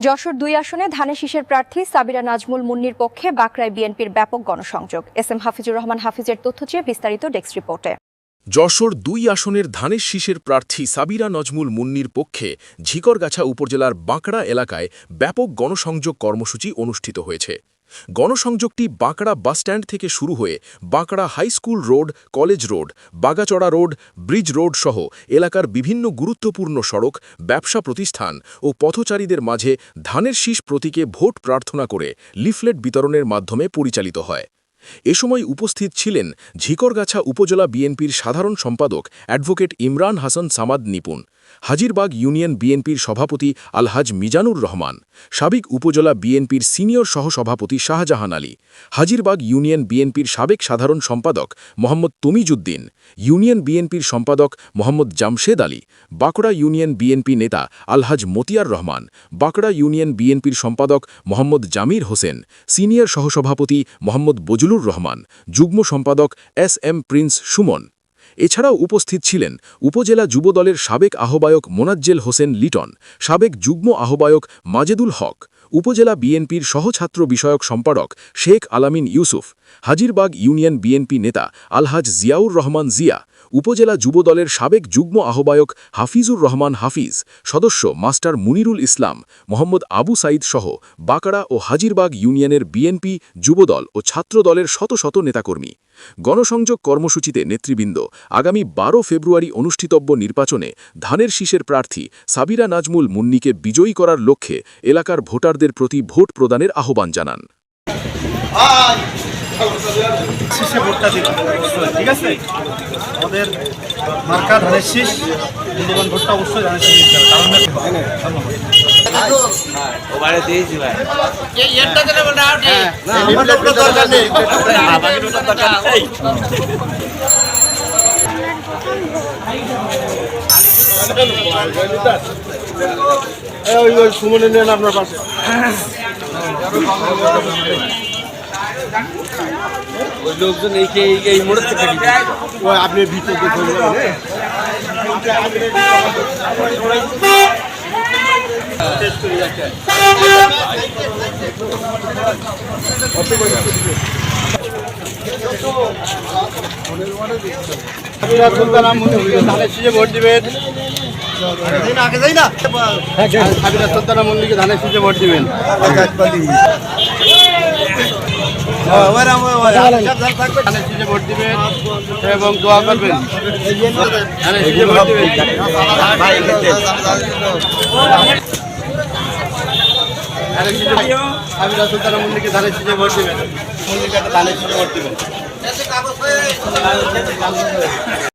যশোর দুই আসনে ধানের শীষের প্রার্থী সাবিরা নাজমুল মুন্নির পক্ষে বাকরায় বিএনপির ব্যাপক গণসংযোগ। এস এম হাফিজুর রহমান হাফিজের তথ্য চেয়ে বিস্তারিত ডেস্ক রিপোর্টে। যশোর দুই আসনের ধানের শীষের প্রার্থী সাবিরা নজমুল মুন্নির পক্ষে ঝিকরগাছা উপজেলার বাঁকড়া এলাকায় ব্যাপক গণসংযোগ কর্মসূচি অনুষ্ঠিত হয়েছে। গণসংযোগটি বাঁকড়া বাসস্ট্যান্ড থেকে শুরু হয়ে Bankra high school road, college road, Bagachra road, bridge road সহ এলাকার বিভিন্ন গুরুত্বপূর্ণ সড়ক, ব্যবসা প্রতিষ্ঠান ও পথচারীদের মাঝে ধানের শীষ প্রতীকে ভোট প্রার্থনা করে লিফলেট বিতরণের মাধ্যমে পরিচালিত হয়। এ সময় উপস্থিত ছিলেন ঝিকরগাছা উপজেলা বিএনপির সাধারণ সম্পাদক অ্যাডভোকেট ইমরান হাসান সামাদ নিপুণ, হাজিরবাগ ইউনিয়ন বিএনপির সভাপতি আলহাজ মিজানুর রহমান, সাবেক উপজেলা বিএনপির সিনিয়র সহসভাপতি শাহজাহান আলী, হাজিরবাগ ইউনিয়ন বিএনপির সাবেক সাধারণ সম্পাদক মোহাম্মদ তমিজুদ্দিন, ইউনিয়ন বিএনপির সম্পাদক মোহাম্মদ জামশেদ আলী, বাঁকড়া ইউনিয়ন বিএনপি নেতা আলহাজ মতিয়ার রহমান, বাঁকড়া ইউনিয়ন বিএনপির সম্পাদক মোহাম্মদ জামির হোসেন, সিনিয়র সহসভাপতি মোহাম্মদ বজলুর রহমান, যুগ্ম সম্পাদক এস এম প্রিন্স সুমন। এছাড়াও উপস্থিত ছিলেন উপজেলা যুবদলের সাবেক আহ্বায়ক মোনাজ্জেল হোসেন লিটন, সাবেক যুগ্ম আহ্বায়ক মাজেদুল হক উপজেলা বিএনপির সহছাত্র বিষয়ক সম্পাদক শেখ আলামিন ইউসুফ, হাজিরবাগ ইউনিয়ন বিএনপি নেতা আলহাজ জিয়াউর রহমান জিয়া, উপজেলা যুবদলের সাবেক যুগ্ম আহ্বায়ক হাফিজুর রহমান হাফিজ, সদস্য মাস্টার মুনিরুল ইসলাম, মোহাম্মদ আবু সাইদ সহ বাঁকড়া ও হাজিরবাগ ইউনিয়নের বিএনপি যুবদল ও ছাত্রদলের শত শত নেতাকর্মী। গণসংযোগ কর্মসূচিতে নেতৃবৃন্দ আগামী বারো ফেব্রুয়ারি অনুষ্ঠিতব্য নির্বাচনে ধানের শীষের প্রার্থী সাবিরা নাজমুল মুন্নিকে বিজয়ী করার লক্ষ্যে এলাকার ভোটারদের প্রতি ভোট প্রদানের আহ্বান জানান শীষে ভোটটা দিব ঠিক আছে আমাদের মার্কা ধানের শীষ মূল্যবান ভোটটা অবশ্যই ধানের শীষ দিতে হবে কারণ ওই ওই সুমনে নেন আপনার পাশে। ওই লোকজন এই এই এই মোড়ের থেকে ওই আপনি ভিতর হ্যাঁ? সুলতান ধানের শীষে ভোট দিবেন। আগে যাই ধানের শীষে ভোট দিবেন এবং দোয়া করবেন সাবিরা সুলতান মন্দিরকে ধানের শীষে ভোট দিবেন মন্দিরকে ধানের শীষে ভোট দিবেন